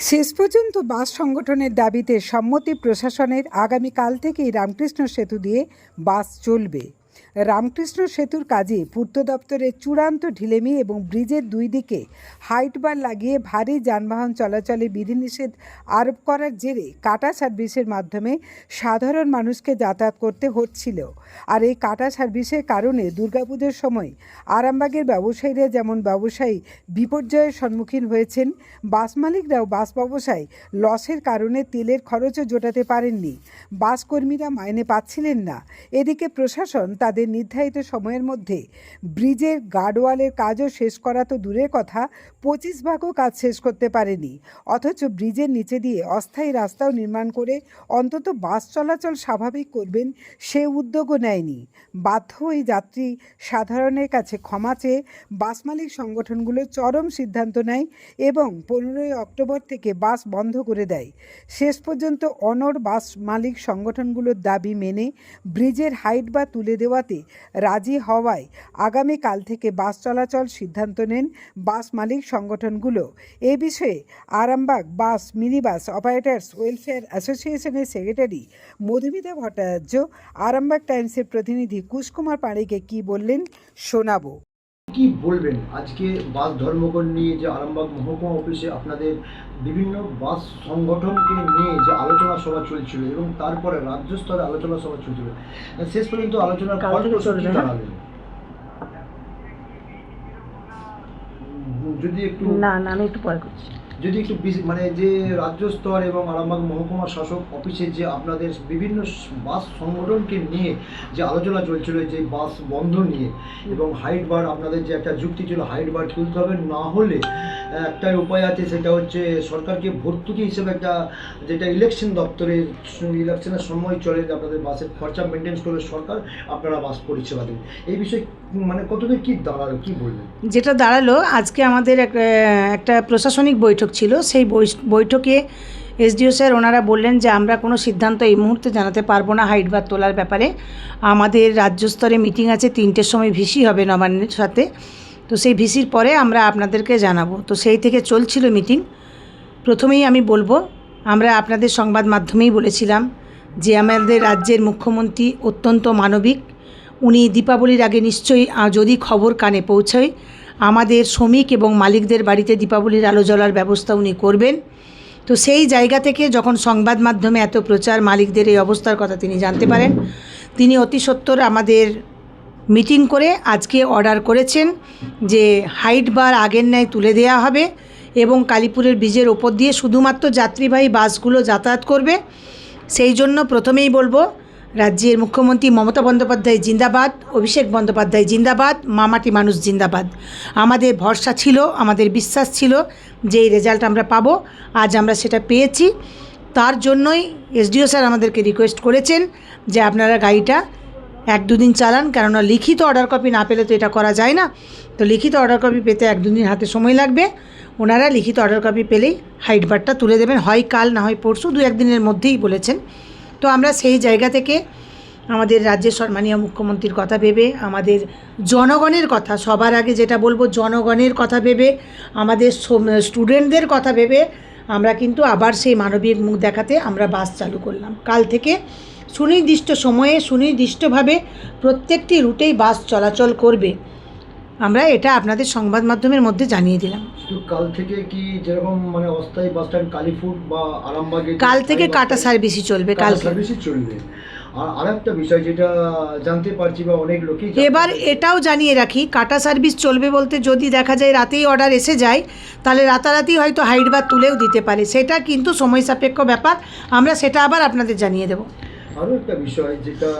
শেষ পর্যন্ত বাস সংগঠনের দাবিতে সম্মতি প্রশাসনের আগামীকাল থেকেই রামকৃষ্ণ সেতু দিয়ে বাস চলবে। রামকৃষ্ণ সেতুর কাজে পূর্ত দপ্তরের চূড়ান্ত ঢিলেমি এবং ব্রিজের দুই দিকে হাইটবার লাগিয়ে ভারী যানবাহন চলাচলে বিধিনিষেধ আরোপ করার জেরে কাটা সার্ভিসের মাধ্যমে সাধারণ মানুষকে যাতায়াত করতে হচ্ছিল। আর এই কাটা সার্ভিসের কারণে দুর্গাপুজোর সময় আরামবাগের ব্যবসায়ীরা যেমন ব্যবসায়ী বিপর্যয়ের সম্মুখীন হয়েছেন, বাস মালিকরাও বাস ব্যবসায় লসের কারণে তেলের খরচও জোটাতে পারেননি। বাস কর্মীরা মাইনে পাচ্ছিলেন না। এদিকে প্রশাসন তাদের নির্ধারিত সময়ের মধ্যে ব্রিজের গার্ডওয়ালের কাজও শেষ করা তো দূরের কথা, পঁচিশ ভাগও কাজ শেষ করতে পারেনি। অথচ ব্রিজের নিচে দিয়ে অস্থায়ী রাস্তাও নির্মাণ করে অন্তত বাস চলাচল স্বাভাবিক করবেন সে উদ্যোগও নেয়নি। বাধ্য ওই যাত্রী সাধারণের কাছে ক্ষমা চেয়ে বাস মালিক সংগঠনগুলো চরম সিদ্ধান্ত নেয় এবং পনেরোই অক্টোবর থেকে বাস বন্ধ করে দেয়। শেষ পর্যন্ত অনর বাস মালিক সংগঠনগুলোর দাবি মেনে ব্রিজের হাইট বা তুলে দেওয়াতে রাজি হওয়ায় আগামীকাল থেকে বাস চলাচল সিদ্ধান্ত নেন বাস মালিক সংগঠনগুলো। এ বিষয়ে Arambagh bus, minibus operators welfare অ্যাসোসিয়েশনের সেক্রেটারি মধুমিতা ভট্টাচার্য, আরামবাগ টাইমসের প্রতিনিধি কুশকুমার পাড়েকে কি বললেন শোনাবো। কি বলবেন আজকে বাস ধর্মঘট নিয়ে যে আরামবাগ মহকুমা অফিসে আপনাদের বিভিন্ন বাস সংগঠনকে নিয়ে যে আলোচনা সভা চলছিল এবং তারপরে রাজ্য স্তরে আলোচনা সভা চলছিল শেষ পর্যন্ত আলোচনার কাল ফল থেকে কি চলবে না? দাঁড়ালেন? উম, যদি একটু না না আমি একটু পরে করছি যদি একটু মানে যে রাজ্য স্তর এবং আরামবাগ মহকুমা শাসক অফিসে যে আপনাদের বিভিন্ন বাস সংগঠনকে নিয়ে যে আলোচনা চলছিল, যে বাস বন্ধ নিয়ে এবং হাইট বার, আপনাদের যে একটা যুক্তি ছিল, হাইট বার তুলতে হবে, না হলে একটাই উপায় আছে, সেটা হচ্ছে সরকারকে ভর্তুকি হিসেবে একটা, যেটা ইলেকশন দপ্তরে ইলেকশনের সময় চলে আপনাদের বাসের খরচা মেনটেন্স করবে সরকার, আপনারা বাস পরিষেবা দেবেন। এই বিষয়ে মানে কতদূর কী দাঁড়াল, কী বলবেন যেটা দাঁড়াল, আজকে আমাদের এক- একটা প্রশাসনিক বৈঠক ছিল, সেই বৈ- বৈঠকে এসডিও স্যার ওনারা বললেন যে আমরা কোনো সিদ্ধান্ত এই মুহূর্তে জানাতে পারব না হাইট বার তোলার ব্যাপারে। আমাদের রাজ্য স্তরে মিটিং আছে, তিনটের সময় ভিসি হবে নবান্নের সাথে। তো সেই ভিসির পরে আমরা আপনাদেরকে জানাব। তো সেই থেকে চলছিল মিটিং। প্রথমেই আমি বলব, আমরা আপনাদের সংবাদ মাধ্যমেই বলেছিলাম যে আমাদের রাজ্যের মুখ্যমন্ত্রী অত্যন্ত মানবিক। উনি দীপাবলির আগে নিশ্চয়ই যদি খবর কানে পৌঁছয়, আমাদের শ্রমিক এবং মালিকদের বাড়িতে দীপাবলির আলো জ্বলার ব্যবস্থা উনি করবেন। তো সেই জায়গা থেকে যখন সংবাদ মাধ্যমে এত প্রচার, মালিকদের এই অবস্থার কথা তিনি জানতে পারেন। তিনি অতি সত্বর আমাদের মিটিং করে আজকে অর্ডার করেছেন যে হাইট বার আগের ন্যায় তুলে দেওয়া হবে এবং কালীপুরের ব্রিজের ওপর দিয়ে শুধুমাত্র যাত্রীবাহী বাসগুলো যাতায়াত করবে। সেই জন্য প্রথমেই বলব, রাজ্যের মুখ্যমন্ত্রী মমতা বন্দ্যোপাধ্যায় জিন্দাবাদ, অভিষেক বন্দ্যোপাধ্যায় জিন্দাবাদ, মামাটি মানুষ জিন্দাবাদ। আমাদের ভরসা ছিল, আমাদের বিশ্বাস ছিল যে এই রেজাল্ট আমরা পাবো, আজ আমরা সেটা পেয়েছি। তার জন্যই এসডিও স্যার আমাদেরকে রিকোয়েস্ট করেছেন যে আপনারা গাড়িটা এক দুদিন চালান, কেননা লিখিত অর্ডার কপি না পেলে তো এটা করা যায় না। তো লিখিত অর্ডার কপি পেতে এক দুদিন হাতে সময় লাগবে। ওনারা লিখিত অর্ডার কপি পেলেই হাইট বারটা তুলে দেবেন। হয় কাল, না হয় পরশু, দু একদিনের মধ্যেই বলেছেন। তো আমরা সেই জায়গা থেকে আমাদের রাজ্যের সম্মানীয় মুখ্যমন্ত্রীর কথা ভেবে, আমাদের জনগণের কথা, সবার আগে যেটা বলব, জনগণের কথা ভেবে, আমাদের স্টুডেন্টদের কথা ভেবে, আমরা কিন্তু আবার সেই মানবিক মুখ দেখাতে আমরা বাস চালু করলাম। কাল থেকে সুনির্দিষ্ট সময়ে সুনির্দিষ্টভাবে প্রত্যেকটি রুটেই বাস চলাচল করবে। আমরা এটা আপনাদের সংবাদ মাধ্যমের মধ্যে জানিয়ে দিলাম। কাল থেকে কি যেরকম মানে অস্থায়ী বাস স্ট্যান্ড কালীপুর বা আরামবাগে কাল থেকে কাটা সার্ভিসই চলবে কালকে। সার্ভিসই চলবে। আর আরেকটা বিষয় যেটা জানতে পারছি বা অনেক লোকই এবার এটাও জানিয়ে রাখি কাটা সার্ভিস চলবে বলতে যদি দেখা যায় রাতেই অর্ডার এসে যায় তাহলে রাতারাতি হয়তো হাইট বা তুলেও দিতে পারে। সেটা কিন্তু সময় সাপেক্ষ ব্যাপার। আমরা সেটা আবার আপনাদের জানিয়ে দেবো। আরও একটা বিষয় যেটা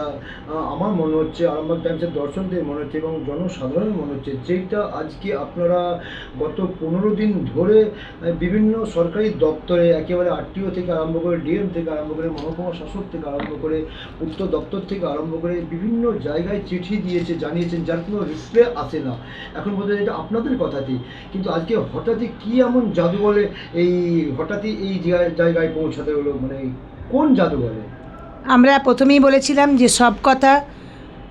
আমার মনে হচ্ছে আরামবাগ টাইমসের দর্শকদের মনে হচ্ছে এবং জনসাধারণের মনে হচ্ছে, যেটা আজকে আপনারা গত পনেরো দিন ধরে বিভিন্ন সরকারি দপ্তরে, একেবারে আরটিও থেকে আরম্ভ করে, ডিএম থেকে আরম্ভ করে, মহকুমা শাসক থেকে আরম্ভ করে উত্তর দপ্তর থেকে আরম্ভ করে, বিভিন্ন জায়গায় চিঠি দিয়েছে, জানিয়েছেন, যার কোনো রিপ্লে আসে না। এখন হয় এটা আপনাদের কথাতেই। কিন্তু আজকে হঠাৎই কী এমন জাদু বলে এই, হঠাৎই এই জায়গায় পৌঁছাতে হলো? মানে কোন জাদু বলে? আমরা প্রথমেই বলেছিলাম যে সব কথা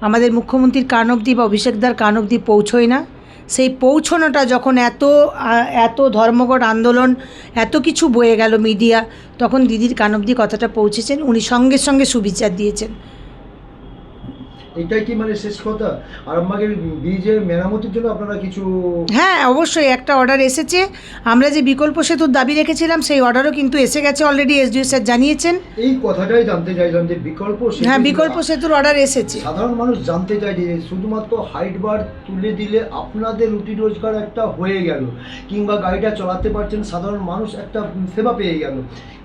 আমাদের মুখ্যমন্ত্রীর কান অব্দি বা অভিষেকদার কান অব্দি পৌঁছোয় না। সেই পৌঁছানোটা যখন এত এত ধর্মঘট, আন্দোলন, এত কিছু বয়ে গেল মিডিয়া, তখন দিদির কান অব্দি কথাটা পৌঁছেছেন। উনি সঙ্গে সঙ্গে সুবিচার দিয়েছেন। এটাই কি মানে শেষ কথা? আরামবাগের ব্রিজের মেরামতির জন্য আপনারা কিছু হ্যাঁ অবশ্যই একটা অর্ডার এসেছে। আমরা যে বিকল্প সেতুর দাবি রেখেছিলাম সেই অর্ডারও কিন্তু এসে গেছে অলরেডি এসডিও স্যার জানিয়েছেন। এই কথাটাই জানতে চাইলাম যে বিকল্প হ্যাঁ বিকল্প সেতুর অর্ডার এসেছে। সাধারণ মানুষ জানতে চায় যে শুধুমাত্র হাইট বার তুলে দিলে আপনাদের রুটি রোজগার একটা হয়ে গেল কিংবা গাড়িটা চালাতে পারছেন সাধারণ মানুষ একটা সেবা পেয়ে গেল।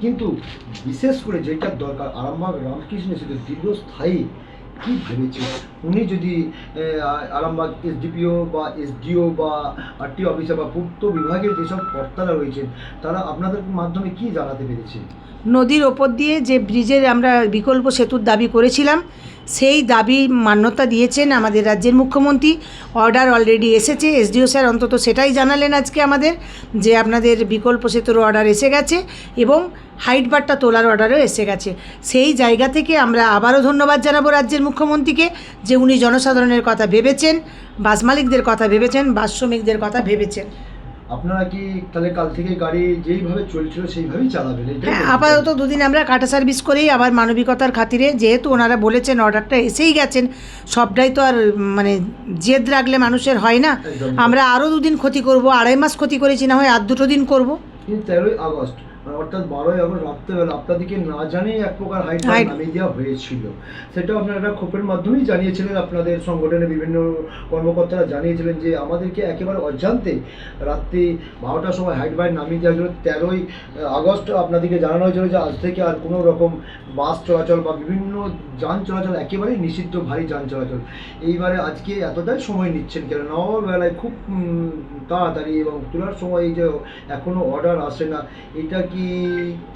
কিন্তু বিশেষ করে যেটা দরকার আরামবাগ রামকৃষ্ণ সেতু দীর্ঘস্থায়ী। কি ভেবেছে? উনি যদি আরামবাগ এসডিপিও বা এসডিও বা আরটি অফিসার বা পূর্ত বিভাগের যেসব কর্তারা রয়েছেন, তারা আপনাদের মাধ্যমে কি জানাতে পেরেছে? নদীর ওপর দিয়ে যে ব্রিজের আমরা বিকল্প সেতুর দাবি করেছিলাম, সেই দাবি মান্যতা দিয়েছেন আমাদের রাজ্যের মুখ্যমন্ত্রী। অর্ডার অলরেডি এসেছে, এসডিও স্যার অন্তত সেটাই জানালেন আজকে আমাদের যে আপনাদের বিকল্প সেতুর অর্ডার এসে গেছে এবং হাইট বারটা তোলার অর্ডারও এসে গেছে। সেই জায়গা থেকে আমরা আবারও ধন্যবাদ জানাব রাজ্যের মুখ্যমন্ত্রীকে যে উনি জনসাধারণের কথা ভেবেছেন বাস মালিকদের কথা ভেবেছেন বাস শ্রমিকদের কথা ভেবেছেন। আপনারা কি তাহলে কাল থেকে গাড়ি যেইভাবে চলছিল সেইভাবেই চালাবেন? হ্যাঁ আপাতত দুদিন আমরা কাটা সার্ভিস করেই আবার মানবিকতার খাতিরে যেহেতু ওনারা বলেছেন অর্ডারটা এসেই গেছেন সবটাই তো আর মানে জেদ রাখলে মানুষের হয় না। আমরা আরও দুদিন ক্ষতি করব আড়াই মাস ক্ষতি করেছি না হয় আর দুটো দিন করব। তেরোই আগস্ট। অর্থাৎ বারোই আগস্ট রাত্রেবেলা আপনাদেরকে না জানিয়ে এক প্রকার হাইট নামিয়ে দেওয়া হয়েছিল। সেটা আপনারা একটা ক্ষোভের মাধ্যমেই জানিয়েছিলেন আপনাদের সংগঠনের বিভিন্ন কর্মকর্তারা জানিয়েছিলেন যে আমাদেরকে একেবারে অজান্তে রাত্রি বারোটার সময় হাইট বাইট নামিয়ে দেওয়া হয়েছিল। তেরোই আগস্ট আপনাদেরকে জানানো হয়েছিল যে আজ থেকে আর কোনো রকম বাস চলাচল বা বিভিন্ন যান চলাচল একেবারেই নিষিদ্ধ ভারী যান চলাচল। এইবারে আজকে এতটাই সময় নিচ্ছেন কেন? বেলায় খুব তাড়াতাড়ি এবং তোলার সময় এই যে এখনও অর্ডার আসে না এটা কি,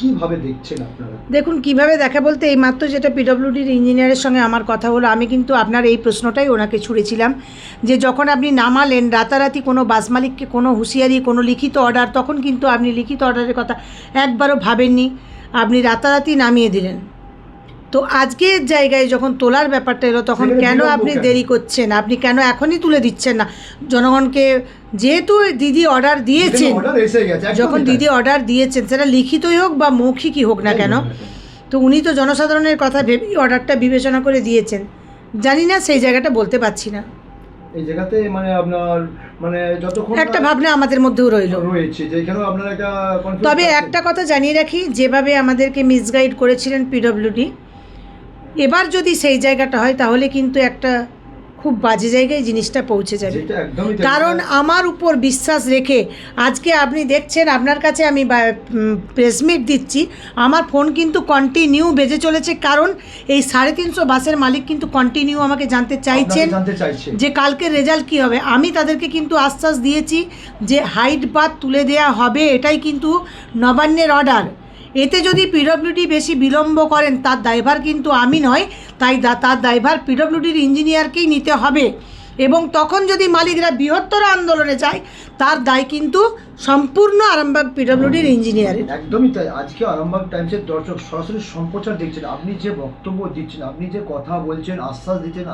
কীভাবে দেখছেন আপনারা? দেখুন, কীভাবে দেখা বলতে এই মাত্র যেটা পিডব্লিউডির ইঞ্জিনিয়ারের সঙ্গে আমার কথা হলো, আমি কিন্তু আপনার এই প্রশ্নটাই ওনাকে ছুড়েছিলাম, যে যখন আপনি নামালেন, রাতারাতি কোনো বাস মালিককে কোনো হুঁশিয়ারি, কোনো লিখিত অর্ডার তখন কিন্তু আপনি লিখিত অর্ডারের কথা একবারও ভাবেননি, আপনি রাতারাতি নামিয়ে দিলেন। তো আজকের জায়গায় যখন তোলার ব্যাপারটা এলো তখন কেন আপনি দেরি করছেন? আপনি কেন এখনই তুলে দিচ্ছেন না? জনগণকে যেহেতু দিদি অর্ডার দিয়েছেন যখন দিদি অর্ডার দিয়েছেন সেটা লিখিতই হোক বা মৌখিকই হোক না কেন তো উনি তো জনসাধারণের কথা ভেবেই অর্ডারটা বিবেচনা করে দিয়েছেন। জানি না সেই জায়গাটা বলতে পারছি না। এই জায়গাতে মানে আপনার মানে যতক্ষণ একটা ভাবনা আমাদের মধ্যেও রইল। রয়েছে যেখানেও আপনার একটা তবে একটা কথা জানিয়ে রাখি যেভাবে আমাদেরকে মিসগাইড করেছিলেন পিডব্লিউডি এবার যদি সেই জায়গাটা হয় তাহলে কিন্তু একটা খুব বাজে জায়গায় জিনিসটা পৌঁছে যাবে। কারণ আমার উপর বিশ্বাস রেখে আজকে আপনি দেখছেন আপনার কাছে আমি প্রেসমিট দিচ্ছি আমার ফোন কিন্তু কন্টিনিউ বেজে চলেছে। কারণ এই সাড়ে তিনশো বাসের মালিক কিন্তু কন্টিনিউ আমাকে জানতে চাইছেন আপনাকে জানতে চাইছেন যে কালকের রেজাল্ট কী হবে। আমি তাদেরকে কিন্তু আশ্বাস দিয়েছি যে হাইট বাদ তুলে দেয়া হবে। এটাই কিন্তু নবান্নের অর্ডার এতে যদি পিডব্লিউডি বেশি বিলম্ব করেন তার দায়ভার কিন্তু আমি নয় তাই তার দায়ভার পিডব্লিউডির ইঞ্জিনিয়ারকেই নিতে হবে। এবং তখন যদি মালিকরা বৃহত্তর আন্দোলনে যায় তার দায় কিন্তু সম্পূর্ণ আরামবাগ পিডব্লিউডির ইঞ্জিনিয়ারের একদমই তাই। আজকে আরামবাগ টাইমসের দর্শক সরাসরি সম্প্রচার দেখছেন। আপনি যে বক্তব্য দিচ্ছেন আপনি যে কথা বলছেন আশ্বাস দিচ্ছেন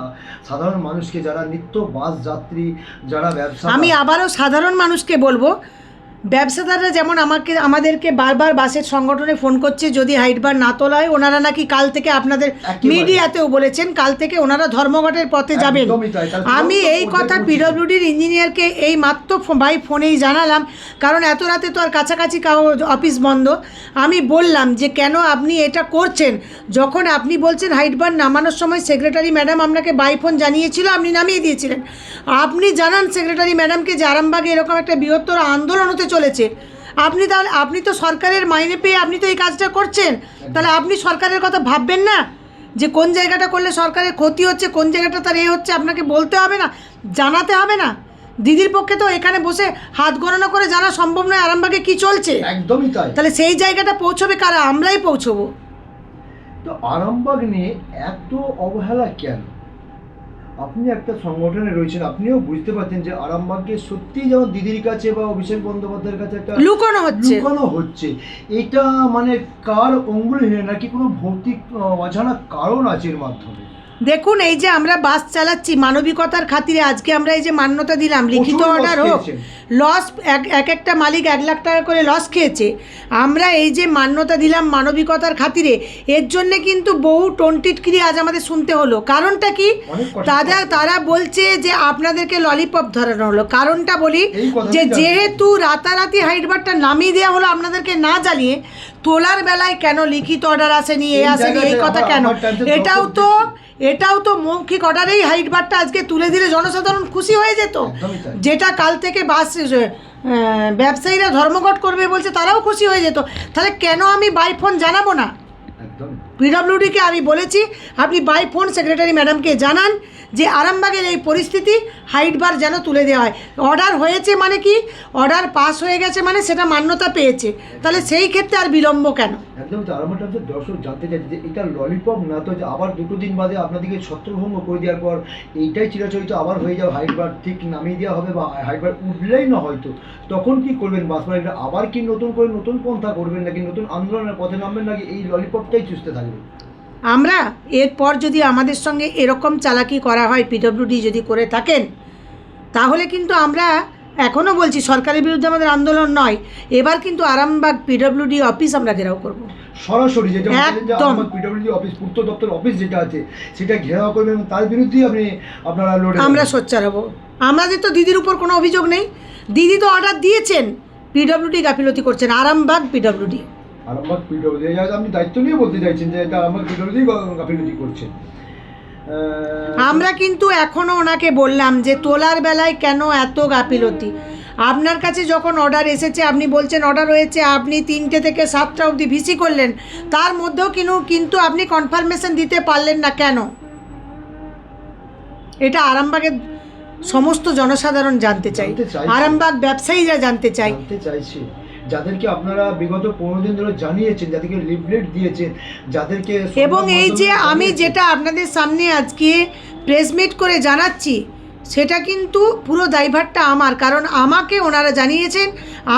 সাধারণ মানুষকে যারা নিত্য বাস যাত্রী যারা ব্যবসা আমি আবারও সাধারণ মানুষকে বলব ব্যবসাদাররা যেমন আমাকে আমাদেরকে বারবার বাসের সংগঠনে ফোন করছে যদি হাইট বার না তোলা হয় ওনারা নাকি কাল থেকে আপনাদের মিডিয়াতেও বলেছেন কাল থেকে ওনারা ধর্মঘটের পথে যাবেন। আমি এই কথা পিডব্লিউডির ইঞ্জিনিয়ারকে এই মাত্র ভাই ফোনেই জানালাম কারণ এত রাতে তো আর কাছাকাছি কাউ অফিস বন্ধ। আমি বললাম যে কেন আপনি এটা করছেন? যখন আপনি বলছেন হাইট বার নামানোর সময় সেক্রেটারি ম্যাডাম আপনাকে বাই ফোন জানিয়েছিল আপনি নামিয়ে দিয়েছিলেন। আপনি জানান সেক্রেটারি ম্যাডামকে যে আরামবাগে এরকম একটা বৃহত্তর আন্দোলন হতে চলেছে। আপনি তাহলে আপনি তো সরকারের মাইনে পেয়ে আপনি তো এই কাজটা করছেন। তাহলে আপনি সরকারের কথা ভাববেন না? যে কোন জায়গাটা করলে সরকারের ক্ষতি হচ্ছে কোন জায়গাটা তার এ হচ্ছে আপনাকে বলতে হবে না জানাতে হবে না? দিদির পক্ষে তো এখানে বসে হাত গণনা করে জানা সম্ভব নয় আরামবাগে কি চলছে? একদমই তাই। তাহলে সেই জায়গাটা পৌঁছবে কারা? আমরাই পৌঁছবো। তো আরামবাগ নিয়ে এত অবহেলা কেন? আপনি একটা সংগঠনে রয়েছেন আপনিও বুঝতে পারছেন যে আরামবাগকে সত্যি যেমন দিদির কাছে বা অভিষেক বন্দ্যোপাধ্যায়ের কাছে একটা লুকানো হচ্ছে। লুকানো হচ্ছে। এটা মানে কার অঙ্গুলি নাকি কোনো ভৌতিক অজানা কারণ আছে এর মাধ্যমে? দেখুন এই যে আমরা বাস চালাচ্ছি মানবিকতার খাতিরে আজকে আমরা এই যে মান্যতা দিলাম লিখিত অর্ডার হোক। লস এক এক একটা মালিক এক লাখ টাকা করে লস খেয়েছে। আমরা এই যে মান্যতা দিলাম মানবিকতার খাতিরে এর জন্যে কিন্তু বহু টন্টিটকিরি আজ আমাদের শুনতে হলো। কারণটা কি? তারা তারা বলছে যে আপনাদেরকে ললিপপ ধরানো হলো। কারণটা বলি যে যেহেতু রাতারাতি হাইটবারটা নামিয়ে দেওয়া হলো আপনাদেরকে না জ্বালিয়ে তোলার বেলায় কেন লিখিত অর্ডার আসেনি এ আসেনি এই কথা কেন? এটাও তো এটাও তো মৌখিক অর্ডারেই হাইট বারটা আজকে তুলে দিলে জনসাধারণ খুশি হয়ে যেত। যেটা কাল থেকে বাস ব্যবসায়ীরা ধর্মঘট করবে বলছে তারাও খুশি হয়ে যেত। তাহলে কেন আমি বাই ফোন জানাব না? পিডব্লিউডিকে আমি বলেছি আপনি বাই ফোন সেক্রেটারি ম্যাডামকে জানান যে আরামবাগের এই পরিস্থিতি হাইটবার যেন তুলে দেওয়া হয়। অর্ডার হয়েছে মানে কি? অর্ডার পাস হয়ে গেছে মানে সেটা মান্যতা পেয়েছে। তাহলে সেই ক্ষেত্রে আর বিলম্ব কেন? একদম তো আর হচ্ছে দর্শক জানতে চাইছে যে এটা ললিপপ না তো আবার দুটো দিন বাদে আপনাদেরকে ছত্রভঙ্গ করে দেওয়ার পর এইটাই চিরাচরিত আবার হয়ে যাবে হাইট বার ঠিক নামিয়ে দেওয়া হবে বা হাইট বার উঠলেই না হয়তো। তখন কি করবেন বাস আবার কি নতুন করে নতুন পন্থা করবেন নাকি নতুন আন্দোলনের পথে নামবেন নাকি এই ললিপপটাই চুষতে থাকবেন আমরা এরপর যদি আমাদের সঙ্গে এরকম চালাকি করা হয় পিডব্লিউডি যদি করে থাকেন তাহলে কিন্তু আমরা এখনও বলছি সরকারের বিরুদ্ধে আমাদের আন্দোলন নয়। এবার কিন্তু আরামবাগ পিডব্লিউডি অফিস আমরা ঘেরাও করব। সরাসরি যেটা একদম। পিডব্লিউডি অফিস পূর্ত দপ্তর অফিস যেটা আছে সেটা ঘেরাও করবেন এবং তার বিরুদ্ধেই আপনি আপনারা লড়ে আমরা। সোচ্চার হব। আমাদের তো দিদির উপর কোনো অভিযোগ নেই। দিদি তো অর্ডার দিয়েছেন পিডব্লিউডি গাফিলতি করছেন আরামবাগ পিডব্লিউডি আরামবাগ আপনি দায়িত্ব নিয়ে বলতে চাইছেন যে এটা আমার গাফিলতি করছে। আমরা কিন্তু এখনও ওনাকে বললাম যে তোলার বেলায় কেন এত গাফিলতি? আপনার কাছে যখন অর্ডার এসেছে আপনি বলছেন অর্ডার হয়েছে আপনি তিনটে থেকে সাতটা অবধি ভিসি করলেন। তার মধ্যেও কিন্তু কিন্তু আপনি কনফার্মেশন দিতে পারলেন না কেন? এটা আরামবাগের সমস্ত জনসাধারণ জানতে চাই আরামবাগ ব্যবসায়ীরা জানতে চাই জানতে চাইছি। যাদেরকে আপনারা বিগত পনেরো দিন ধরে জানিয়েছেন যাদেরকে লিফলেট দিয়েছেন যাদেরকে এবং এই যে আমি যেটা আপনাদের সামনে আজকে প্রেস মিট করে জানাচ্ছি সেটা কিন্তু পুরো দায়ভারটা আমার কারণ আমাকে ওনারা জানিয়েছেন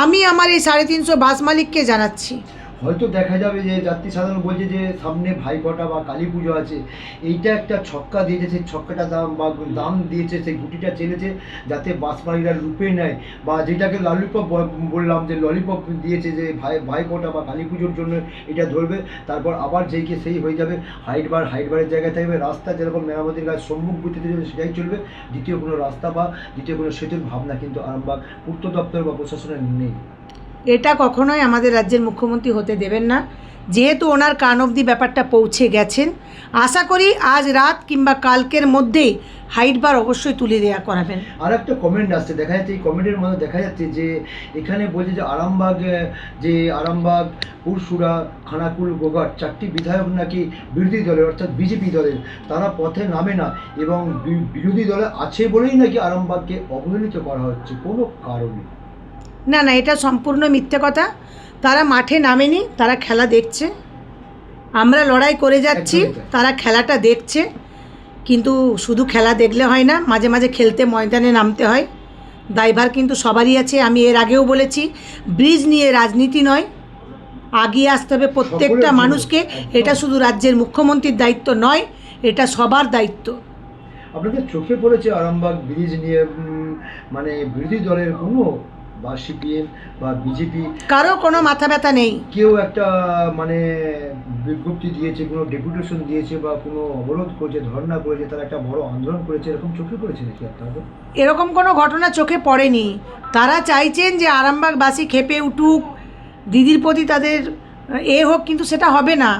আমি আমার এই সাড়ে তিনশো বাস মালিককে জানাচ্ছি। হয়তো দেখা যাবে যে যাত্রী সাধারণ বলছে যে সামনে ভাইফোঁটা বা কালী পুজো আছে। এইটা একটা ছক্কা দিয়েছে, সেই ছক্কাটা দাম বা দাম দিয়েছে, সেই গুটিটা চেলেছে যাতে বাস মালিকরা লুপে নেয় বা যেটাকে ললিপপ বললাম যে ললিপপ দিয়েছে যে ভাই ভাইফোঁটা বা কালী পুজোর জন্য এটা ধরবে, তারপর আবার যেইকে সেই হয়ে যাবে, হাইট বার, হাইট বারের জায়গায় থাকবে, রাস্তা যেরকম মেরামতির কাজ সম্মুখ গতিতে চলবে সেটাই চলবে, দ্বিতীয় কোনো রাস্তা বা দ্বিতীয় কোনো সেতুর ভাবনা কিন্তু আরামবাগ পূর্ত দপ্তর বা প্রশাসনের নেই। এটা কখনোই আমাদের রাজ্যের মুখ্যমন্ত্রী হতে দেবেন না। যেহেতু ওনার কান অবধি ব্যাপারটা পৌঁছে গেছেন, আশা করি আজ রাত কিংবা কালকের মধ্যেই হাইট বার অবশ্যই তুলে দেওয়া করাবেন। আর একটা কমেন্ট আসছে, দেখা যাচ্ছে এই কমেন্টের মধ্যে দেখা যাচ্ছে যে এখানে বলছে যে আরামবাগ যে আরামবাগ পুরসুরা খানাকুল, গোঘাট চারটি বিধায়ক নাকি বিরোধী দলের অর্থাৎ বিজেপি দলের, তারা পথে নামে না এবং বিরোধী দলে আছে বলেই নাকি আরামবাগকে অবহেলিত করা হচ্ছে। কোনো কারণে না না এটা সম্পূর্ণ মিথ্যে কথা। তারা মাঠে নামেনি তারা খেলা দেখছে। আমরা লড়াই করে যাচ্ছি তারা খেলাটা দেখছে। কিন্তু শুধু খেলা দেখলে হয় না মাঝে মাঝে খেলতে ময়দানে নামতে হয়। দায়ভার কিন্তু সবারই আছে আমি এর আগেও বলেছি ব্রিজ নিয়ে রাজনীতি নয়। আগিয়ে আসতে হবে প্রত্যেকটা মানুষকে। এটা শুধু রাজ্যের মুখ্যমন্ত্রীর দায়িত্ব নয় এটা সবার দায়িত্ব। আপনাদের চোখে পড়েছে আরামবাগ ব্রিজ নিয়ে মানে বিরোধী দলের কোনো বা সিপিএম বা বিজেপি কারও কোনো মাথা ব্যথা নেই। কেউ একটা মানে বিজ্ঞপ্তি দিয়েছে কোনো ডেপুটেশন দিয়েছে বা কোনো অবরোধ করেছে ধর্ণা করেছে তারা একটা বড় আন্দোলন করেছে এরকম চোখে পড়েছে নাকি আপনাদের? এরকম কোনো ঘটনা চোখে পড়েনি। তারা চাইছেন যে আরামবাগবাসী খেপে উঠুক দিদির প্রতি তাদের এ হোক কিন্তু সেটা হবে না।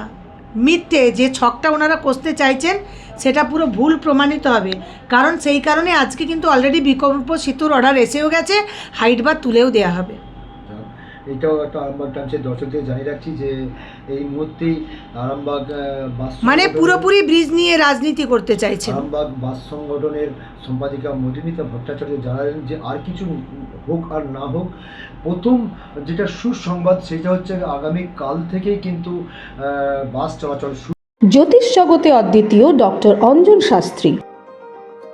মিথ্যে যে ছকটা ওনারা কষতে চাইছেন, সেটা পুরো ভুল প্রমাণিত হবে। কারণ সেই কারণে আজকে কিন্তু অলরেডি বিকল্প সেতুর অর্ডার এসেও গেছে হাইট বা তুলেও দেওয়া হবে। এটাও একটা আরামবাগ টাইমসের দর্শকদের জানিয়ে রাখছি যে এই মুহূর্তেই আরামবাগ বাস মানে পুরোপুরি ব্রিজ নিয়ে রাজনীতি করতে চাইছেন। আরামবাগ বাস সংগঠনের সম্পাদিকা মধুমিতা ভট্টাচার্য জানালেন যে আর কিছু হোক আর না হোক প্রথম যেটা সুসংবাদ সেটা হচ্ছে আগামী কাল থেকেই কিন্তু বাস চলাচল জ্যোতিষ জগতে অদ্বিতীয় ডক্টর অঞ্জন শাস্ত্রী।